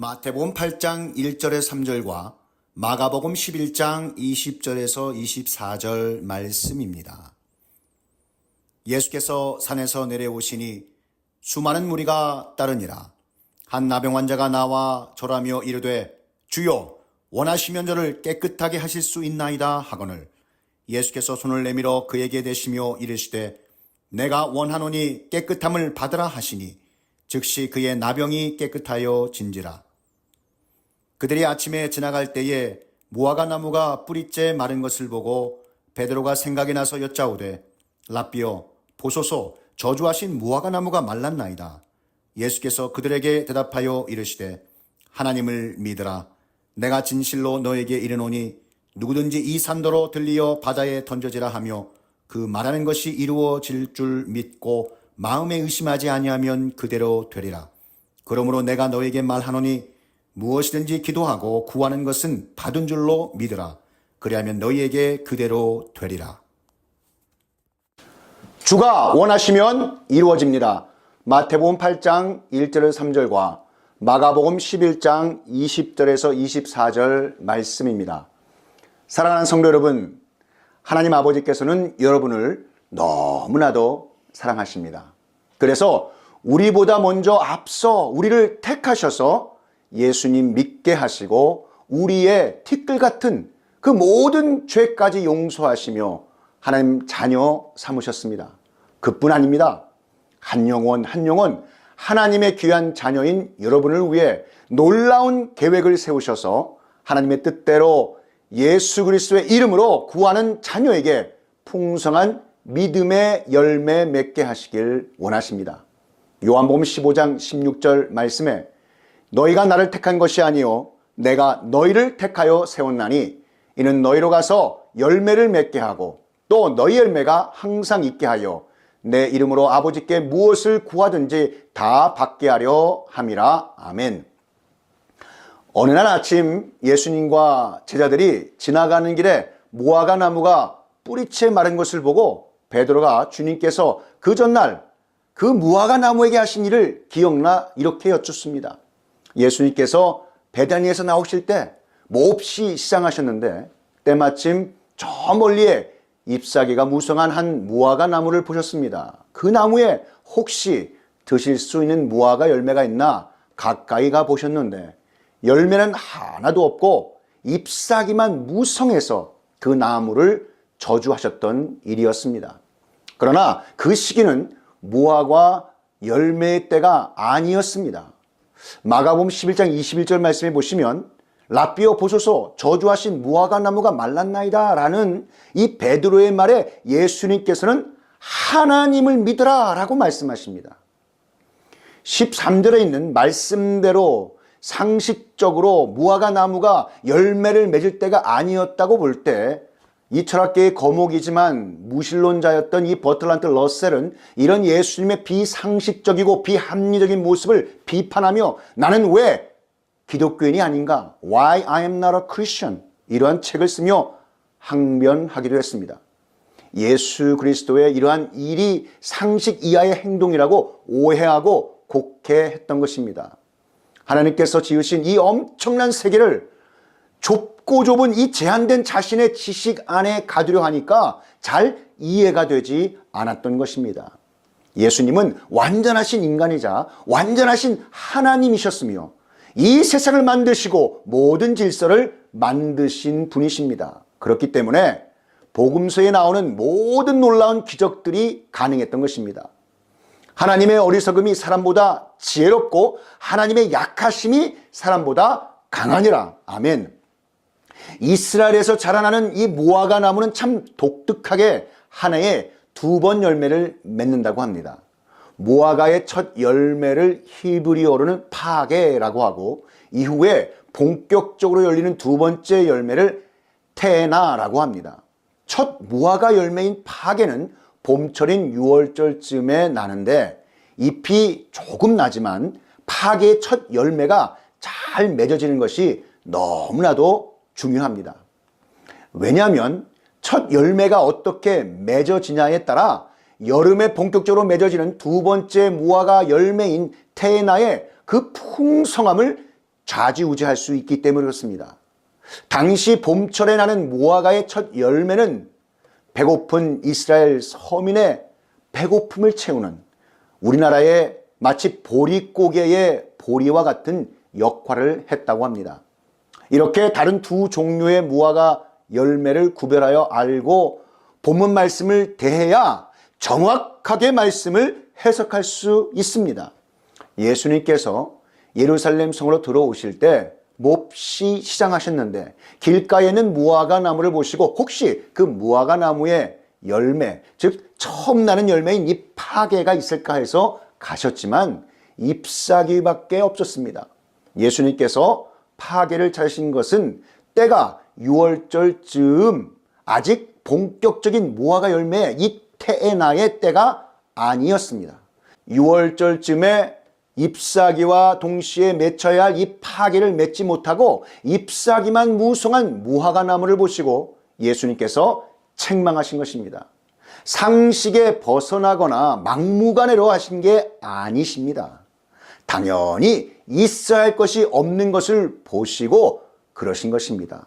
마태복음 8장 1절에 3절과 마가복음 11장 20절에서 24절 말씀입니다. 예수께서 산에서 내려오시니 수많은 무리가 따르니라. 한 나병 환자가 나와 절하며 이르되 주여 원하시면 저를 깨끗하게 하실 수 있나이다 하거늘 예수께서 손을 내밀어 그에게 대시며 이르시되 내가 원하노니 깨끗함을 받으라 하시니 즉시 그의 나병이 깨끗하여 진지라. 그들이 아침에 지나갈 때에 무화과 나무가 뿌리째 마른 것을 보고 베드로가 생각이 나서 여짜오되 라비어 보소서 저주하신 무화과 나무가 말랐나이다. 예수께서 그들에게 대답하여 이르시되 하나님을 믿으라. 내가 진실로 너에게 이르노니 누구든지 이 산도로 들리어 바다에 던져지라 하며 그 말하는 것이 이루어질 줄 믿고 마음에 의심하지 아니하면 그대로 되리라. 그러므로 내가 너에게 말하노니 무엇이든지 기도하고 구하는 것은 받은 줄로 믿으라. 그리하면 너희에게 그대로 되리라. 주가 원하시면 이루어집니다. 마태복음 8장 1절 3절과 마가복음 11장 20절에서 24절 말씀입니다. 사랑하는 성도 여러분, 하나님 아버지께서는 여러분을 너무나도 사랑하십니다. 그래서 우리보다 먼저 앞서 우리를 택하셔서 예수님 믿게 하시고 우리의 티끌 같은 그 모든 죄까지 용서하시며 하나님 자녀 삼으셨습니다. 그뿐 아닙니다. 한 영혼 한 영혼 하나님의 귀한 자녀인 여러분을 위해 놀라운 계획을 세우셔서 하나님의 뜻대로 예수 그리스도의 이름으로 구하는 자녀에게 풍성한 믿음의 열매 맺게 하시길 원하십니다. 요한복음 15장 16절 말씀에 너희가 나를 택한 것이 아니요 내가 너희를 택하여 세웠나니 이는 너희로 가서 열매를 맺게 하고 또 너희 열매가 항상 있게 하여 내 이름으로 아버지께 무엇을 구하든지 다 받게 하려 함이라 아멘. 어느 날 아침 예수님과 제자들이 지나가는 길에 무화과 나무가 뿌리채 마른 것을 보고 베드로가 주님께서 그 전날 그 무화과 나무에게 하신 일을 기억나 이렇게 여쭙습니다. 예수님께서 베다니에서 나오실 때 몹시 시장하셨는데 때마침 저 멀리에 잎사귀가 무성한 한 무화과 나무를 보셨습니다. 그 나무에 혹시 드실 수 있는 무화과 열매가 있나 가까이 가 보셨는데 열매는 하나도 없고 잎사귀만 무성해서 그 나무를 저주하셨던 일이었습니다. 그러나 그 시기는 무화과 열매의 때가 아니었습니다. 마가복음 11장 21절 말씀에 보시면 라비오 보소서 저주하신 무화과 나무가 말랐나이다 라는 이 베드로의 말에 예수님께서는 하나님을 믿으라 라고 말씀하십니다. 13절에 있는 말씀대로 상식적으로 무화과 나무가 열매를 맺을 때가 아니었다고 볼 때 이 철학계의 거목이지만 무신론자였던 이 버틀란트 러셀은 이런 예수님의 비상식적이고 비합리적인 모습을 비판하며 나는 왜 기독교인이 아닌가? Why I am not a Christian? 이러한 책을 쓰며 항변하기도 했습니다. 예수 그리스도의 이러한 일이 상식 이하의 행동이라고 오해하고 곡해했던 것입니다. 하나님께서 지으신 이 엄청난 세계를 좁 고 좁은 이 제한된 자신의 지식 안에 가두려 하니까 잘 이해가 되지 않았던 것입니다. 예수님은 완전하신 인간이자 완전하신 하나님이셨으며 이 세상을 만드시고 모든 질서를 만드신 분이십니다. 그렇기 때문에 복음서에 나오는 모든 놀라운 기적들이 가능했던 것입니다. 하나님의 어리석음이 사람보다 지혜롭고 하나님의 약하심이 사람보다 강하니라. 아멘. 이스라엘에서 자라나는 이 무화과 나무는 참 독특하게 하나에 두 번 열매를 맺는다고 합니다. 무화과의 첫 열매를 히브리어로는 파게라고 하고 이후에 본격적으로 열리는 두 번째 열매를 테나라고 합니다. 첫 무화과 열매인 파게는 봄철인 6월절쯤에 나는데 잎이 조금 나지만 파게의 첫 열매가 잘 맺어지는 것이 너무나도 중요합니다. 왜냐하면 첫 열매가 어떻게 맺어지냐에 따라 여름에 본격적으로 맺어지는 두 번째 무화과 열매인 테나의 그 풍성함을 좌지우지할 수 있기 때문에 그렇습니다. 당시 봄철에 나는 무화과의 첫 열매는 배고픈 이스라엘 서민의 배고픔을 채우는 우리나라의 마치 보리고개의 보리와 같은 역할을 했다고 합니다. 이렇게 다른 두 종류의 무화과 열매를 구별하여 알고 본문 말씀을 대해야 정확하게 말씀을 해석할 수 있습니다. 예수님께서 예루살렘 성으로 들어오실 때 몹시 시장하셨는데 길가에는 무화과 나무를 보시고 혹시 그 무화과 나무의 열매, 즉 처음 나는 열매인 이 파괴가 있을까 해서 가셨지만 잎사귀밖에 없었습니다. 예수님께서 파괴를 찾으신 것은 때가 6월절 즈음 아직 본격적인 무화과 열매 이 테에나의 때가 아니었습니다. 6월절 쯤에 잎사귀와 동시에 맺혀야 할 이 파괴를 맺지 못하고 잎사귀만 무성한 무화과 나무를 보시고 예수님께서 책망하신 것입니다. 상식에 벗어나거나 막무가내로 하신 게 아니십니다. 당연히 있어야 할 것이 없는 것을 보시고 그러신 것입니다.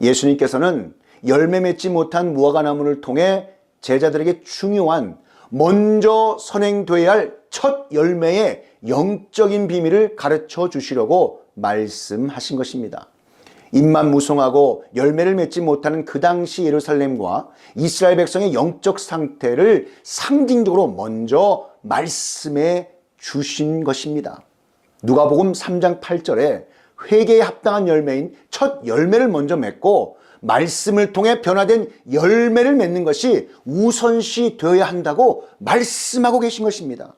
예수님께서는 열매 맺지 못한 무화과 나무를 통해 제자들에게 중요한 먼저 선행돼야 할 첫 열매의 영적인 비밀을 가르쳐 주시려고 말씀하신 것입니다. 입만 무성하고 열매를 맺지 못하는 그 당시 예루살렘과 이스라엘 백성의 영적 상태를 상징적으로 먼저 말씀해 주신 것입니다. 누가복음 3장 8절에 회개에 합당한 열매인 첫 열매를 먼저 맺고 말씀을 통해 변화된 열매를 맺는 것이 우선시 되어야 한다고 말씀하고 계신 것입니다.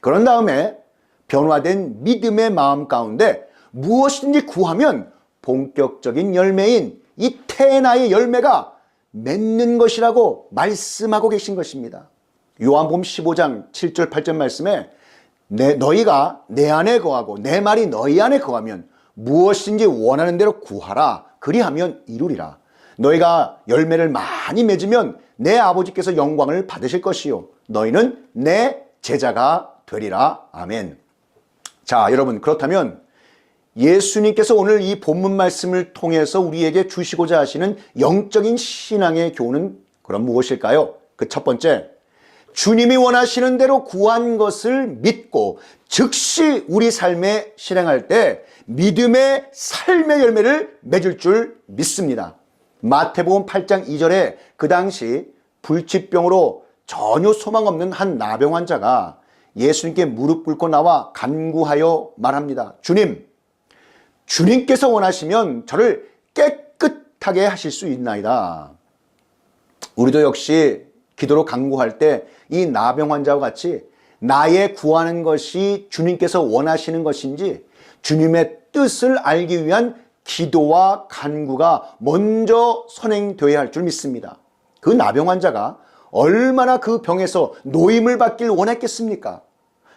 그런 다음에 변화된 믿음의 마음 가운데 무엇이든지 구하면 본격적인 열매인 이 테나의 열매가 맺는 것이라고 말씀하고 계신 것입니다. 요한복음 15장 7절 8절 말씀에 내, 너희가 내 안에 거하고 내 말이 너희 안에 거하면 무엇인지 원하는 대로 구하라 그리하면 이루리라. 너희가 열매를 많이 맺으면 내 아버지께서 영광을 받으실 것이요 너희는 내 제자가 되리라. 아멘. 자, 여러분 그렇다면 예수님께서 오늘 이 본문 말씀을 통해서 우리에게 주시고자 하시는 영적인 신앙의 교훈은 그럼 무엇일까요? 그 첫 번째, 주님이 원하시는 대로 구한 것을 믿고 즉시 우리 삶에 실행할 때 믿음의 삶의 열매를 맺을 줄 믿습니다. 마태복음 8장 2절에 그 당시 불치병으로 전혀 소망 없는 한 나병 환자가 예수님께 무릎 꿇고 나와 간구하여 말합니다. 주님, 주님께서 원하시면 저를 깨끗하게 하실 수 있나이다. 우리도 역시 기도로 간구할 때 이 나병 환자와 같이 나의 구하는 것이 주님께서 원하시는 것인지 주님의 뜻을 알기 위한 기도와 간구가 먼저 선행되어야 할 줄 믿습니다. 그 나병 환자가 얼마나 그 병에서 노임을 받길 원했겠습니까?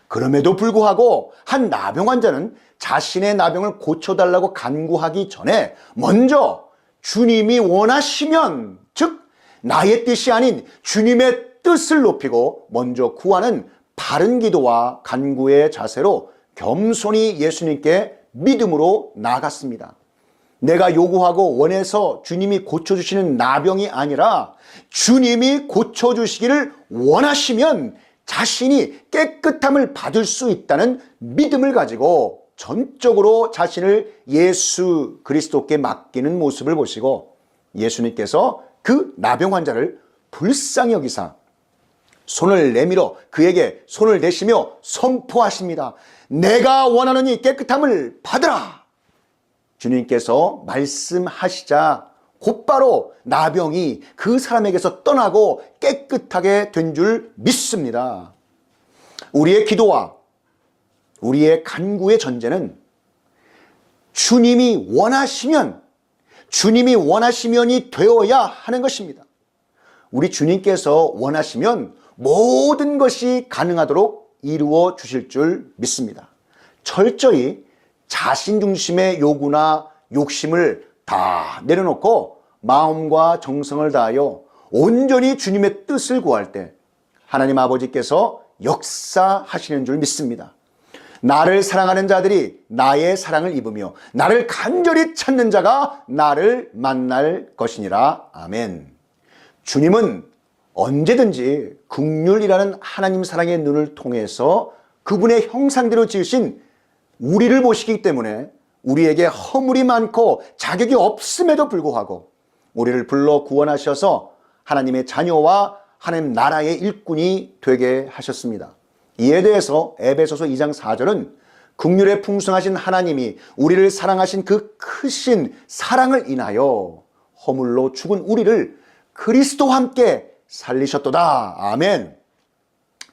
그럼에도 불구하고 한 나병 환자는 자신의 나병을 고쳐달라고 간구하기 전에 먼저 주님이 원하시면, 즉, 나의 뜻이 아닌 주님의 뜻을 높이고 먼저 구하는 바른 기도와 간구의 자세로 겸손히 예수님께 믿음으로 나아갔습니다. 내가 요구하고 원해서 주님이 고쳐주시는 나병이 아니라 주님이 고쳐주시기를 원하시면 자신이 깨끗함을 받을 수 있다는 믿음을 가지고 전적으로 자신을 예수 그리스도께 맡기는 모습을 보시고 예수님께서 그 나병 환자를 불쌍히 여기사 손을 내밀어 그에게 손을 대시며 선포하십니다. 내가 원하는 이 깨끗함을 받으라. 주님께서 말씀하시자 곧바로 나병이 그 사람에게서 떠나고 깨끗하게 된 줄 믿습니다. 우리의 기도와 우리의 간구의 전제는 주님이 원하시면 주님이 원하시면이 되어야 하는 것입니다. 우리 주님께서 원하시면 모든 것이 가능하도록 이루어 주실 줄 믿습니다. 철저히 자신 중심의 요구나 욕심을 다 내려놓고 마음과 정성을 다하여 온전히 주님의 뜻을 구할 때 하나님 아버지께서 역사하시는 줄 믿습니다. 나를 사랑하는 자들이 나의 사랑을 입으며 나를 간절히 찾는 자가 나를 만날 것이니라. 아멘. 주님은 언제든지 국률이라는 하나님 사랑의 눈을 통해서 그분의 형상대로 지으신 우리를 보시기 때문에 우리에게 허물이 많고 자격이 없음에도 불구하고 우리를 불러 구원하셔서 하나님의 자녀와 하나님 나라의 일꾼이 되게 하셨습니다. 이에 대해서 에베소서 2장 4절은 국률에 풍성하신 하나님이 우리를 사랑하신 그 크신 사랑을 인하여 허물로 죽은 우리를 그리스도와 함께 살리셨도다. 아멘.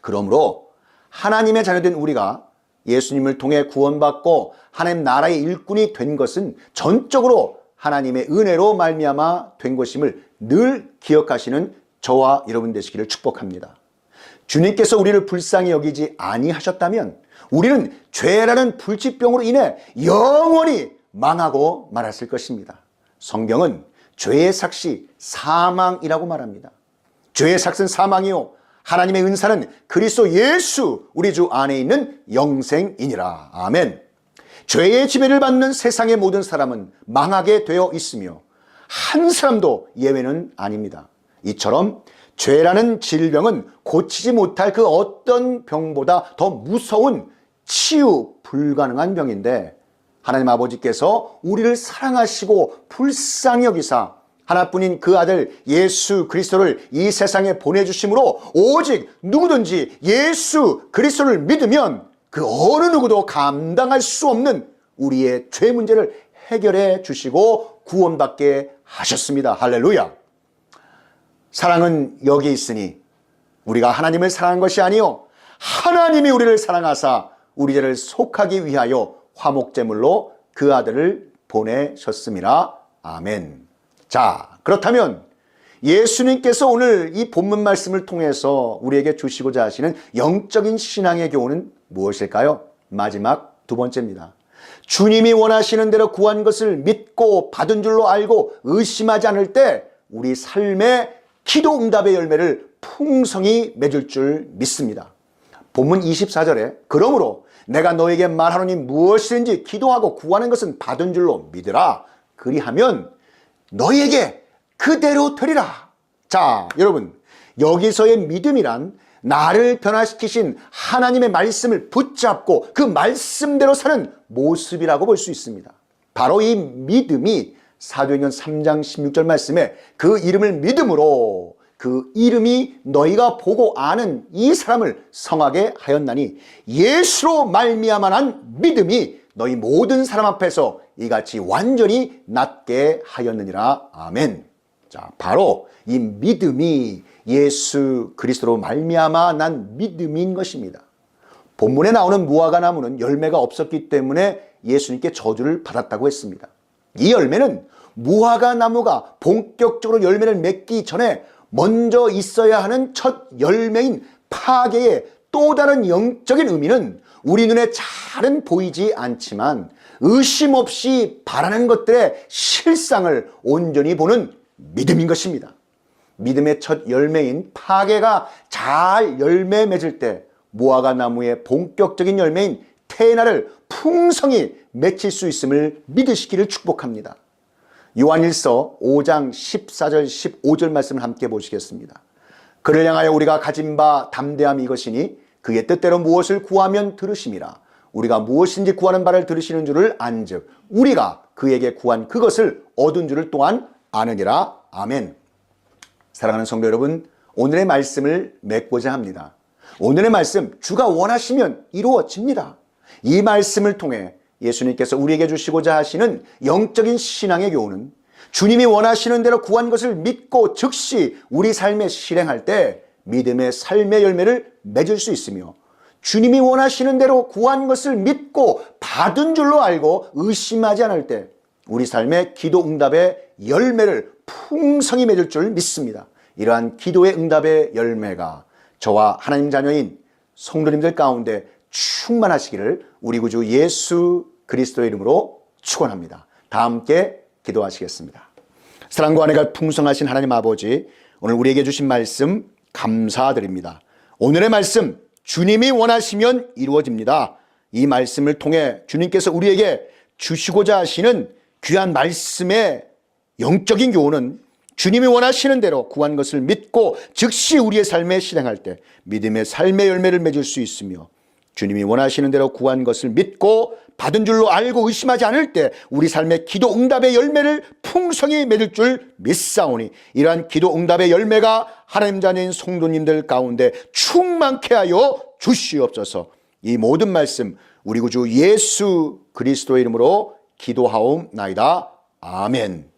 그러므로 하나님의 자녀된 우리가 예수님을 통해 구원받고 하나님 나라의 일꾼이 된 것은 전적으로 하나님의 은혜로 말미암아 된 것임을 늘 기억하시는 저와 여러분 되시기를 축복합니다. 주님께서 우리를 불쌍히 여기지 아니하셨다면 우리는 죄라는 불치병으로 인해 영원히 망하고 말았을 것입니다. 성경은 죄의 삭시 사망이라고 말합니다. 죄의 삭은 사망이요 하나님의 은사는 그리스도 예수 우리 주 안에 있는 영생이니라. 아멘. 죄의 지배를 받는 세상의 모든 사람은 망하게 되어 있으며 한 사람도 예외는 아닙니다. 이처럼 죄라는 질병은 고치지 못할 그 어떤 병보다 더 무서운 치유 불가능한 병인데 하나님 아버지께서 우리를 사랑하시고 불쌍히 여기사 하나뿐인 그 아들 예수 그리스도를 이 세상에 보내주심으로 오직 누구든지 예수 그리스도를 믿으면 그 어느 누구도 감당할 수 없는 우리의 죄 문제를 해결해 주시고 구원받게 하셨습니다. 할렐루야. 사랑은 여기 있으니 우리가 하나님을 사랑한 것이 아니요 하나님이 우리를 사랑하사 우리 죄를 속하기 위하여 화목제물로 그 아들을 보내셨습니다. 아멘. 자, 그렇다면 예수님께서 오늘 이 본문 말씀을 통해서 우리에게 주시고자 하시는 영적인 신앙의 교훈은 무엇일까요? 마지막 두 번째입니다. 주님이 원하시는 대로 구한 것을 믿고 받은 줄로 알고 의심하지 않을 때 우리 삶의 기도 응답의 열매를 풍성히 맺을 줄 믿습니다. 본문 24절에 그러므로 내가 너에게 말하노니 무엇이든지 기도하고 구하는 것은 받은 줄로 믿으라. 그리하면 너희에게 그대로 되리라. 자, 여러분, 여기서의 믿음이란 나를 변화시키신 하나님의 말씀을 붙잡고 그 말씀대로 사는 모습이라고 볼 수 있습니다. 바로 이 믿음이 사도행전 3장 16절 말씀에 그 이름을 믿음으로 그 이름이 너희가 보고 아는 이 사람을 성하게 하였나니 예수로 말미암아난 믿음이 너희 모든 사람 앞에서 이같이 완전히 낫게 하였느니라 아멘. 자, 바로 이 믿음이 예수 그리스도로 말미암아 난 믿음인 것입니다. 본문에 나오는 무화과 나무는 열매가 없었기 때문에 예수님께 저주를 받았다고 했습니다. 이 열매는 무화과 나무가 본격적으로 열매를 맺기 전에 먼저 있어야 하는 첫 열매인 파괴의 또 다른 영적인 의미는 우리 눈에 잘은 보이지 않지만 의심 없이 바라는 것들의 실상을 온전히 보는 믿음인 것입니다. 믿음의 첫 열매인 파괴가 잘 열매 맺을 때 무화과 나무의 본격적인 열매인 테나를 풍성히 맺힐 수 있음을 믿으시기를 축복합니다. 요한일서 5장 14절 15절 말씀을 함께 보시겠습니다. 그를 향하여 우리가 가진 바 담대함 이것이니 그의 뜻대로 무엇을 구하면 들으심이라. 우리가 무엇인지 구하는 바를 들으시는 줄을 안즉 우리가 그에게 구한 그것을 얻은 줄을 또한 아느니라. 아멘. 사랑하는 성도 여러분, 오늘의 말씀을 맺고자 합니다. 오늘의 말씀 주가 원하시면 이루어집니다. 이 말씀을 통해 예수님께서 우리에게 주시고자 하시는 영적인 신앙의 교훈은 주님이 원하시는 대로 구한 것을 믿고 즉시 우리 삶에 실행할 때 믿음의 삶의 열매를 맺을 수 있으며 주님이 원하시는 대로 구한 것을 믿고 받은 줄로 알고 의심하지 않을 때 우리 삶의 기도 응답의 열매를 풍성히 맺을 줄 믿습니다. 이러한 기도의 응답의 열매가 저와 하나님 자녀인 성도님들 가운데 충만하시기를 우리 구주 예수 그리스도의 이름으로 축원합니다. 다 함께 기도하시겠습니다. 사랑과 은혜가 풍성하신 하나님 아버지 오늘 우리에게 주신 말씀 감사드립니다. 오늘의 말씀 주님이 원하시면 이루어집니다. 이 말씀을 통해 주님께서 우리에게 주시고자 하시는 귀한 말씀의 영적인 교훈은 주님이 원하시는 대로 구한 것을 믿고 즉시 우리의 삶에 실행할 때 믿음의 삶의 열매를 맺을 수 있으며 주님이 원하시는 대로 구한 것을 믿고 받은 줄로 알고 의심하지 않을 때 우리 삶의 기도 응답의 열매를 풍성히 맺을 줄 믿사오니 이러한 기도 응답의 열매가 하나님 자녀인 성도님들 가운데 충만케 하여 주시옵소서 이 모든 말씀 우리 구주 예수 그리스도의 이름으로 기도하옵나이다. 아멘.